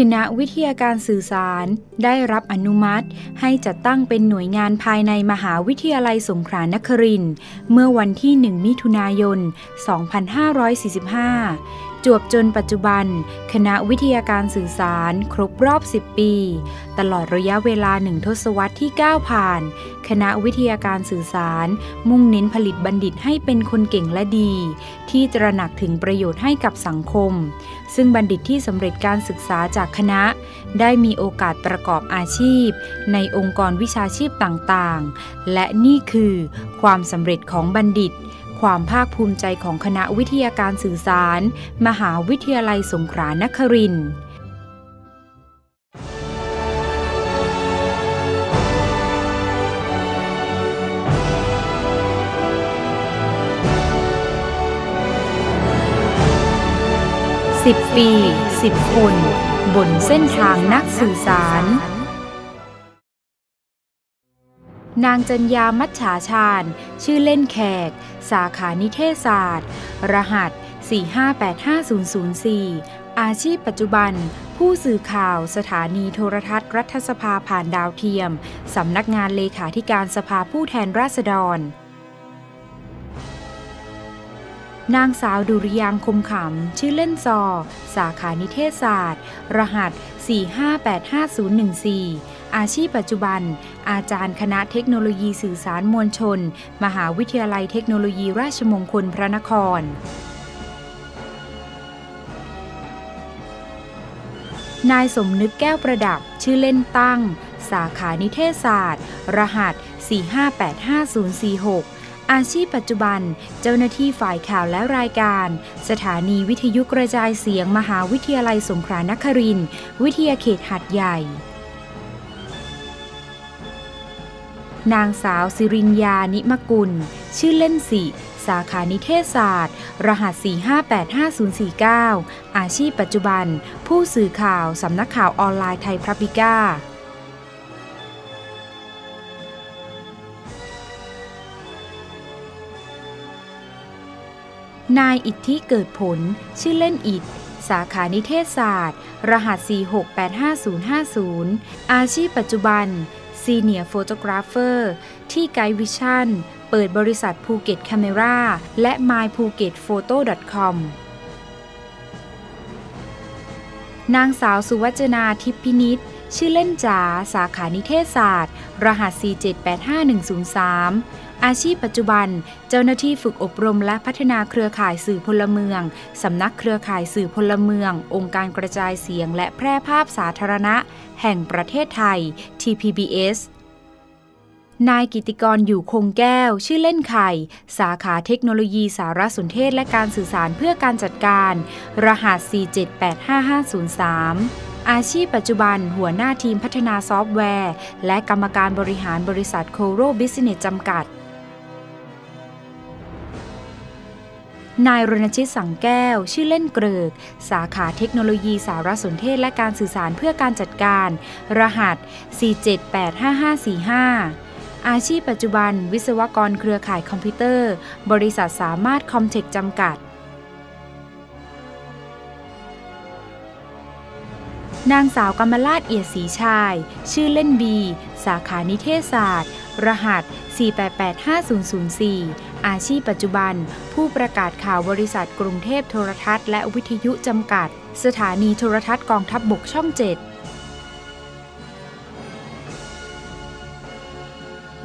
คณะวิทยาการสื่อสาร ได้รับอนุมัติ ให้จัดตั้งเป็นหน่วยงานภายในมหาวิทยาลัยสงขลานครินทร์เมื่อวันที่ 1 มิถุนายน 2545 จวบจนปัจจุบัน คณะวิทยาการสื่อสารครบรอบ 10 ปี ตลอดระยะเวลาหนึ่งทศวรรษที่ก้าวผ่าน คณะวิทยาการสื่อสาร มุ่งเน้นผลิตบัณฑิตให้เป็นคนเก่งและดี ที่ตระหนักถึงประโยชน์ให้กับสังคม ซึ่งบัณฑิตที่สำเร็จการศึกษาจากคณะ ได้มีโอกาสประกอบอาชีพ ในองค์กรวิชาชีพต่างๆ และนี่คือความสำเร็จของบัณฑิต ความภาคภูมิใจของคณะวิทยาการสื่อสาร มหาวิทยาลัยสงขลานครินทร์สิบปีสิบคน บนเส้นทางนักสื่อสาร นางจัญญามัจฉาชาญ ชื่อเล่นแขก สาขานิเทศศาสตร์ รหัส 4585004 อาชีพปัจจุบัน ผู้สื่อข่าวสถานีโทรทัศน์รัฐสภาผ่านดาวเทียม สำนักงานเลขาธิการสภาผู้แทนราษฎร นางสาวดุริยางคมขำ ชื่อเล่นซอ สาขานิเทศศาสตร์ รหัส 4585014 อาชีพปัจจุบัน อาจารย์คณะเทคโนโลยีสื่อสารมวลชน มหาวิทยาลัยเทคโนโลยีราชมงคลพระนคร นายสมนึกแก้วประดับชื่อเล่นตั้ง สาขานิเทศศาสตร์ รหัส 4585046อาชีพปัจจุบัน เจ้าหน้าที่ฝ่ายข่าวและรายการ สถานีวิทยุกระจายเสียงมหาวิทยาลัยสงขลานครินทร์วิทยาเขตหัดใหญ่ นางสาวสิริญญานิมกุล ชื่อเล่นสิสาขานิเทศศาสตร์ รหัส 4585049 อาชีพปัจจุบัน ผู้สื่อข่าว สำนักข่าวออนไลน์ไทยพระบิก้านายอิทธิเกิดผล ชื่อเล่นอิดสาขานิเทศศาสตร์ รหัส 4685050 อาชีพปัจจุบัน ซีเนียร์โฟโตกราฟเฟอร์ที่ไกด์วิชั่นเปิดบริษัทภูเก็ตแคมเมราและ myphuket.photo.com นางสาวสุวัจนาทิพพินิษชื่อเล่นจ๋าสาขานิเทศศาสตร์ รหัส 4785103 อาชีพปัจจุบัน เจ้าหน้าที่ฝึกอบรมและพัฒนาเครือข่ายสื่อพลเมือง สำนักเครือข่ายสื่อพลเมือง องค์การกระจายเสียงและแพร่ภาพสาธารณะ แห่งประเทศไทย TPBS นายกิติกรอยู่คงแก้ว ชื่อเล่นไข่ สาขาเทคโนโลยีสารสนเทศและการสื่อสารเพื่อการจัดการ รหัส 4785503อาชีพปัจจุบันหัวหน้าทีมพัฒนาซอฟต์แวร์ และกรรมการบริหารบริษัทโคโรบิสเนสจำกัด นายรณชิตสังแก้ว ชื่อเล่นเกริก สาขาเทคโนโลยีสารสนเทศและการสื่อสารเพื่อการจัดการ รหัส 4785545 อาชีพปัจจุบัน วิศวกรเครือข่ายคอมพิวเตอร์ บริษัทสามารถคอมเทคจำกัดนางสาวกำมลาดเอียดสีชาย ชื่อเล่นบี สาขานิเทศศาสตร์ รหัส 4885004 อาชีพปัจจุบัน ผู้ประกาศข่าวบริษัทกรุงเทพโทรทัศน์และวิทยุจำกัด สถานีโทรทัศน์กองทัพบบกช่อง7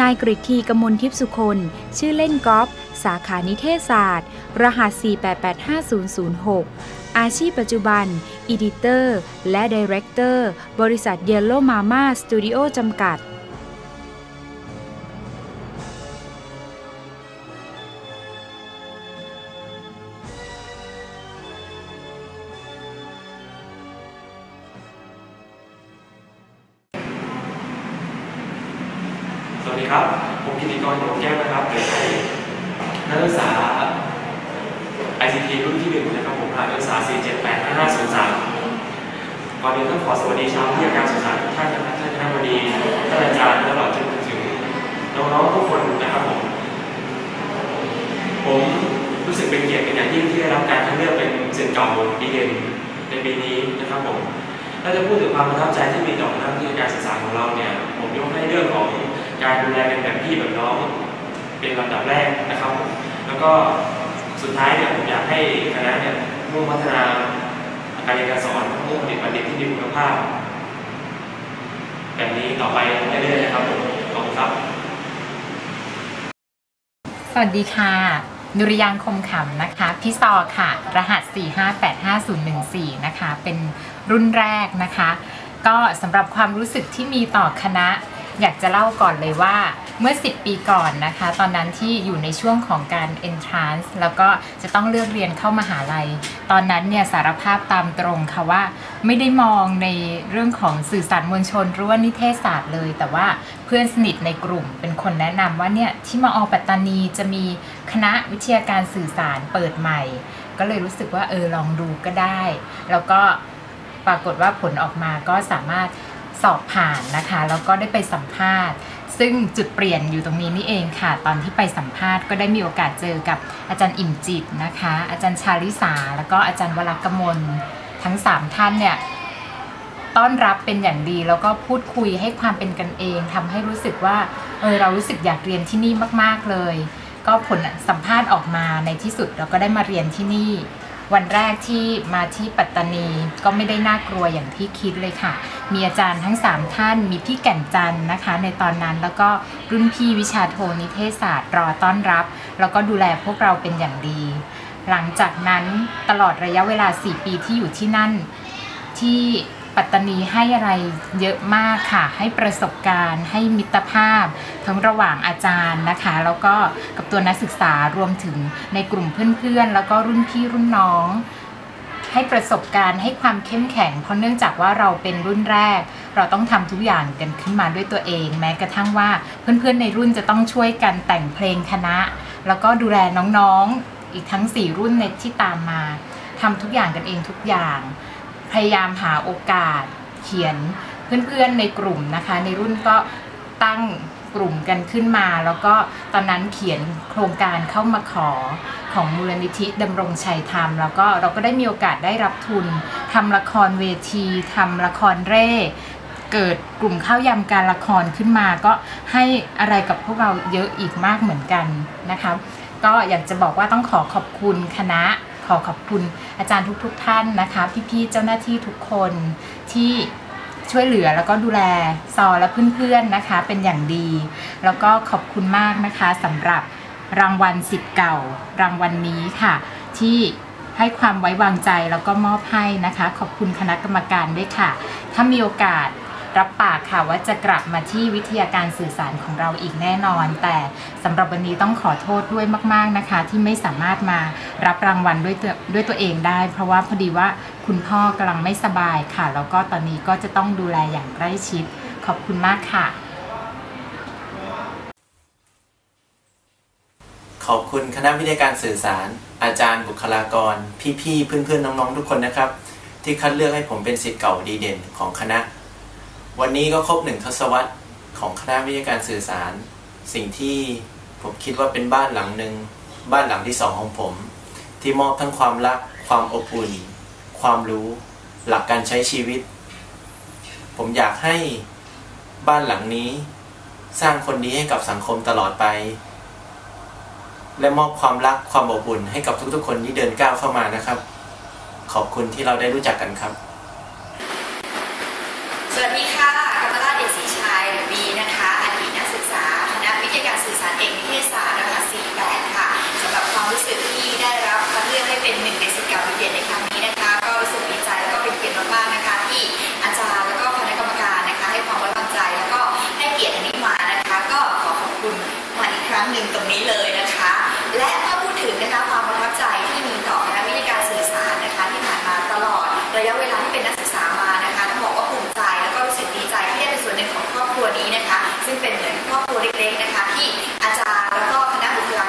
นายกริทีกมลทิพสุคนชื่อเล่นกอล์ฟสาขานิเทศศาสตร์ รหัส 4885006 อาชีพปัจจุบันอีดิเตอร์ และดีเรคเตอร์ บริษัทเยลโลมาม่าสตูดิโอจำกัด พิธีกรหลวงแก้วนะครับเด็กนักศึกษา ICT รุ่นที่หนึ่งนะครับผมนักศึกษา 4785503ก่อนอื่นต้องขอสวัสดีชาวที่อาการศึกษาทุกท่านนะครับท่านคณะบดีท่านอาจารย์ตลอดจนถึงน้องๆทุกคนนะครับผมผมรู้สึกเป็นเกียรติเป็นอย่างยิ่งที่ได้รับการคัดเลือกเป็นศิษย์เก่าดีเด่นในปีนี้นะครับผมถ้าจะพูดถึงความประทับใจที่มีต่อคณะวิทยาก เป็นลำดับแรกนะครับผมแล้วก็สุดท้ายเนี่ยผมอยากให้คณะเนี่ยมุ่งพัฒนาการเรียนการสอนมุ่งผลิตบัณฑิตที่มีคุณภาพ แบบนี้ต่อไปเรื่อยๆนะครับผมขอบคุณครับ สวัสดีค่ะ นุริยางคมขำนะคะ พี่ซอค่ะ รหัส 4585014 นะคะ เป็นรุ่นแรกนะคะ ก็สำหรับความรู้สึกที่มีต่อคณะ อยากจะเล่าก่อนเลยว่าเมื่อ 10 ปีก่อนนะคะ ตอนนั้นที่อยู่ในช่วงของการ entrance แล้วก็จะต้องเลือกเรียนเข้ามาหาลัย ตอนนั้นเนี่ยสารภาพตามตรงค่ะว่า ไม่ได้มองในเรื่องของสื่อสารมวลชนหรือว่านิเทศศาสตร์เลย แต่ว่าเพื่อนสนิทในกลุ่มเป็นคนแนะนำว่าเนี่ยที่มาอปัตตานีจะมีคณะวิทยาการสื่อสารเปิดใหม่ ก็เลยรู้สึกว่าเออลองดูก็ได้ แล้วก็ปรากฏว่าผลออกมาก็สามารถ สอบผ่านนะคะ แล้วก็ได้ไปสัมภาษณ์ ซึ่งจุดเปลี่ยนอยู่ตรงนี้นี่เองค่ะ ตอนที่ไปสัมภาษณ์ก็ได้มีโอกาสเจอกับอาจารย์อิ่มจิตนะคะ อาจารย์ชาลิสา แล้วก็อาจารย์วรกมลทั้ง 3 ท่านเนี่ยต้อนรับเป็นอย่างดีแล้วก็พูดคุยให้ความเป็นกันเองทำให้รู้สึกว่าเออเรารู้สึกอยากเรียนที่นี่มาก ๆเลย ก็ผลสัมภาษณ์ออกมาในที่สุดเราก็ได้มาเรียนที่นี่ วันแรกที่มาที่ปัตตานีก็ไม่ได้น่ากลัวอย่างที่คิดเลยค่ะ มีอาจารย์ทั้ง 3 ท่านมีพี่แก่นจันนะคะ ในตอนนั้นแล้วก็รุ่นพี่วิชาโทนิเทศศาสตร์รอต้อนรับ แล้วก็ดูแลพวกเราเป็นอย่างดี หลังจากนั้นตลอดระยะเวลา 4 ปีที่อยู่ที่นั่นที่ ปัตตานีให้อะไรเยอะมากค่ะ ให้ประสบการณ์ ให้มิตรภาพ ทั้งระหว่างอาจารย์นะคะ แล้วก็กับตัวนักศึกษารวมถึงในกลุ่มเพื่อนๆ แล้วก็รุ่นพี่รุ่นน้อง ให้ประสบการณ์ให้ความเข้มแข็ง เพราะเนื่องจากว่าเราเป็นรุ่นแรก เราต้องทำทุกอย่างกันขึ้นมาด้วยตัวเอง แม้กระทั่งว่าเพื่อนๆในรุ่นจะต้องช่วยกันแต่งเพลงคณะ แล้วก็ดูแลน้องๆอีกทั้ง 4 รุ่นในที่ตามมาทำทุกอย่างกันเองทุกอย่าง พยายามหาโอกาสเขียนเพื่อนๆในกลุ่มนะคะ ในรุ่นก็ตั้งกลุ่มกันขึ้นมา แล้วก็ตอนนั้นเขียนโครงการเข้ามาขอของมูลนิธิดำรงชัยธรรม แล้วก็เราก็ได้มีโอกาสได้รับทุนทำละครเวทีทำละครเร่เกิดกลุ่มข้าวยำการละครขึ้นมา ก็ให้อะไรกับพวกเราเยอะอีกมากเหมือนกันนะคะ ก็อยากจะบอกว่าต้องขอขอบคุณคณะ อขอบคุณอาจารย์ทุกๆทท่านนะคะ พี่ๆเจ้าหน้าที่ทุกคนที่ช่วยเหลือแล้วก็ดูแลซอและเพื่อนๆนะคะ เป็นอย่างดี แล้วก็ขอบคุณมากนะคะสำหรับรางวัลสิทธิ์เก่า รางวัลนนี้ค่ะ ที่ให้ความไว้วางใจแล้วก็มอบให้นะคะ ขอบคุณคณะกรรมการด้วยค่ะ ถ้ามีโอกาส รับปากค่ะว่าจะกลับมาที่วิทยาการสื่อสารของเราอีกแน่นอน แต่สำหรับวันนี้ต้องขอโทษด้วยมาก ๆนะคะ ที่ไม่สามารถมารับรางวัลด้วยตัวด้วยตัวเองได้ เพราะว่าพอดีว่าคุณพ่อกำลังไม่สบายค่ะ แล้วก็ตอนนี้ก็จะต้องดูแลอย่างใกล้ชิด ขอบคุณมากค่ะ ขอบคุณคณะวิทยาการสื่อสาร อาจารย์บุคลากร พี่ๆเพื่อนๆน้องๆทุกคนนะครับ ที่คัดเลือกให้ผมเป็นศิษย์เก่าดีเด่นของคณะ วันนี้ก็ครบหนึ่งทศวรรษของคณะวิทยาการสื่อสาร สิ่งที่ผมคิดว่าเป็นบ้านหลังหนึ่งบ้านหลังที่สองของผม ที่มอบทั้งความรัก ความอบอุ่น ความรู้ หลักการใช้ชีวิต ผมอยากให้บ้านหลังนี้ สร้างคนดีให้กับสังคมตลอดไป และมอบความรักความอบอุ่นให้กับทุกๆ คนที่เดินก้าวเข้ามานะครับ ขอบคุณที่เราได้รู้จักกันครับ สวัสดีค่ะกมปนาเดชศรีชัยหรือบีนะคะอดีตนักศึกษาคณะวิทยาการสื่อสารเอกนิเทศศาสตร์รหัส48 ค่ะสำหรับความรู้สึกที่ได้รับคัดเลือกให้เป็นหนึ่งในสิทธิ์เก่าดีเด่นในครั้งนี้นะคะ ก็รู้สึกดีใจแล้วก็เป็นเกียรติมากๆนะคะที่อาจารย์แล้วก็คณะกรรมการนะคะ ให้ความไว้วางใจแล้วก็ให้เกียรติอันนี้มานะคะ ก็ขอขอบคุณมาอีกครั้งหนึ่งตรงนี้เลยนะคะ และเมื่อพูดถึงนะคะความประทับใจที่มีต่อคณะวิทยาการสื่อสารนะคะ ที่ผ่านมาตลอดระยะเวลาที่เป็นนักศึกษามานะคะต้องบอกว่าภูมิใจแล้วก็รู้สึกดีใจ ที่ได้เป็นส่วนหนึ่งของครอบคร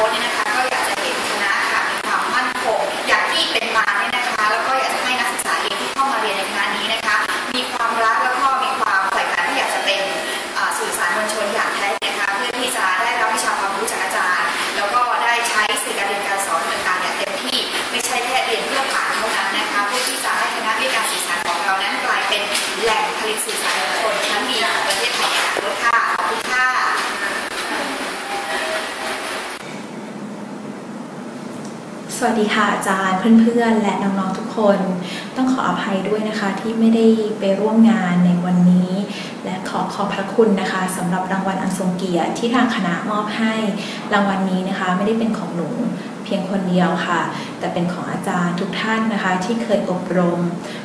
ัวนี้นะคะ ซึ่งเป็นเหมือนครอบครัวเล็กๆนะคะ ที่อาจารย์แล้วก็ วั สดีค่ะอาจารย์เพื่อนๆ และน้องๆทุกคน ต้องขออภัยด้วยนะคะที่ไม่ได้ไปร่วมงานในวันนี้ และขอขอบพระคุณนะคะสำหรับรางวัลอันทรงเกียรติที่ทางคณะมอบให้รางวัลนี้นะคะ ไม่ได้เป็นของหนูเพียงคนเดียวค่ะ แต่เป็นของอาจารย์ทุกท่านนะคะ ที่เคยอบรม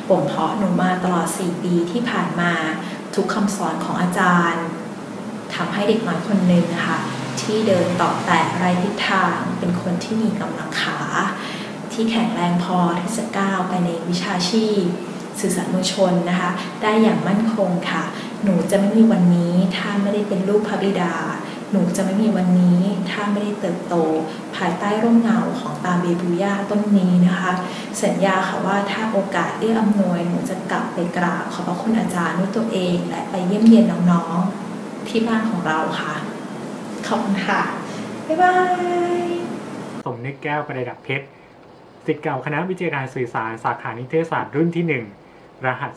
บ่มเพาะหนูมาตลอด 4 ปีที่ผ่านมาทุกคำสอนของอาจารย์ทำให้เด็กน้อยคนหนึ่งนะคะที่เดินต่อแต่ไรทิศทางเป็นคนที่มีกำลังขา ที่แข็งแรงพอที่จะก้าวไปในวิชาชีพ สื่อสารมวลชนนะคะ ได้อย่างมั่นคงค่ะ หนูจะไม่มีวันนี้ถ้าไม่ได้เป็นลูกพระบิดา หนูจะไม่มีวันนี้ถ้าไม่ได้เติบโต ภายใต้ร่มเงาของตาเบบูย่าต้นนี้นะคะ สัญญาค่ะว่าถ้าโอกาสเอื้ออำนวยหนูจะกลับไปกราบขอบพระคุณอาจารย์ด้วยตัวเอง และไปเยี่ยมเยียนน้องๆที่บ้านของเราค่ะขอบคุณค่ะบ๊ายบายสมนึกแก้วประดับเพชร สิทธิ์เก่าคณะวิทยาการสื่อสารสาขานิเทศศาสตร์รุ่นที่ 1 รหัส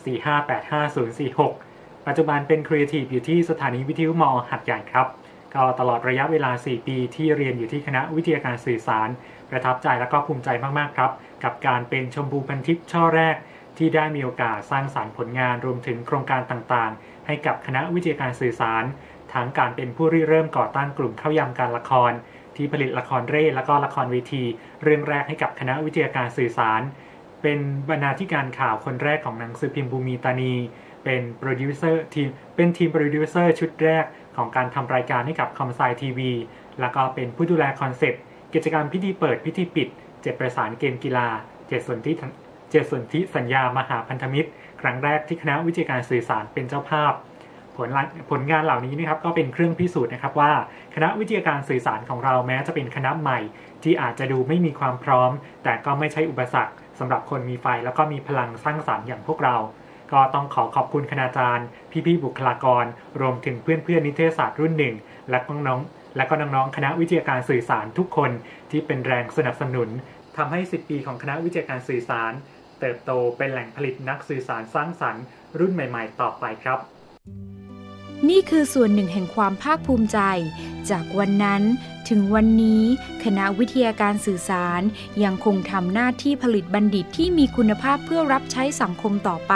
4585046 ปัจจุบันเป็นครีเอทีฟอยู่ที่สถานีวิทยุมอหัดใหญ่ครับก็ตลอดระยะเวลา 4 ปีที่เรียนอยู่ที่คณะวิทยาการสื่อสาร ประทับใจและก็ภูมิใจมาก ๆ ครับ กับการเป็นชมพูพันทิพย์ช่อแรก ที่ได้มีโอกาสสร้างสารรค์ผลงานรวมถึงโครงการต่างๆ ให้กับคณะวิทยาการสื่อสาร ทั้งการเป็นผู้ริเริ่มก่อตั้งกลุ่มเข้ายำการละคร ที่ผลิตละครเร่และก็ละครเวที เรื่องแรกให้กับคณะวิทยาการสื่อสาร เป็นบรรณาธิการข่าวคนแรกของหนังสือพิมพ์ภูมิตานี เป็นโปรดิวเซอร์ทีมเป็นทีมโปรดิวเซอร์ชุดแรกของการทำรายการให้กับคอมไซทีวีแล้วก็เป็นผู้ดูแลคอนเซปต์กิจกรรมพิธีเปิดพิธีปิด เจ็ดประสานเกมกีฬาเจ็ดส่วนที่เจ็ดส่วนที่สัญญามหาพันธมิตร ครั้งแรกที่คณะวิทยาการสื่อสารเป็นเจ้าภาพ ผลผลงานเหล่านี้นะครับก็เป็นเครื่องพิสูจน์นะครับว่า คณะวิทยาการสื่อสารของเราแม้จะเป็นคณะใหม่ ที่อาจจะดูไม่มีความพร้อม แต่ก็ไม่ใช่อุปสรรคสำหรับคนมีไฟแล้วก็มีพลังสร้างสารรค์อย่างพวกเรา ก็ต้องขอขอบคุณคณาจารย์ พี่ๆบุคลากร รวมถึงเพื่อนๆนิเทศศาสตร์รุ่นหนึ่ง และน้องๆและก็น้องๆคณะวิทยาการสื่อสารทุกคนที่เป็นแรงสนับสนุนทำให้ 10 ปีของคณะวิทยาการสื่อสาร เติบโตเป็นแหล่งผลิตนักสื่อสารสร้างสรรค์ รุ่นใหม่ ๆ ต่อไปครับ นี่คือส่วนหนึ่งแห่งความภาคภูมิใจ จากวันนั้นถึงวันนี้คณะวิทยาการสื่อสารยังคงทำหน้าที่ผลิตบัณฑิตที่มีคุณภาพเพื่อรับใช้สังคมต่อไป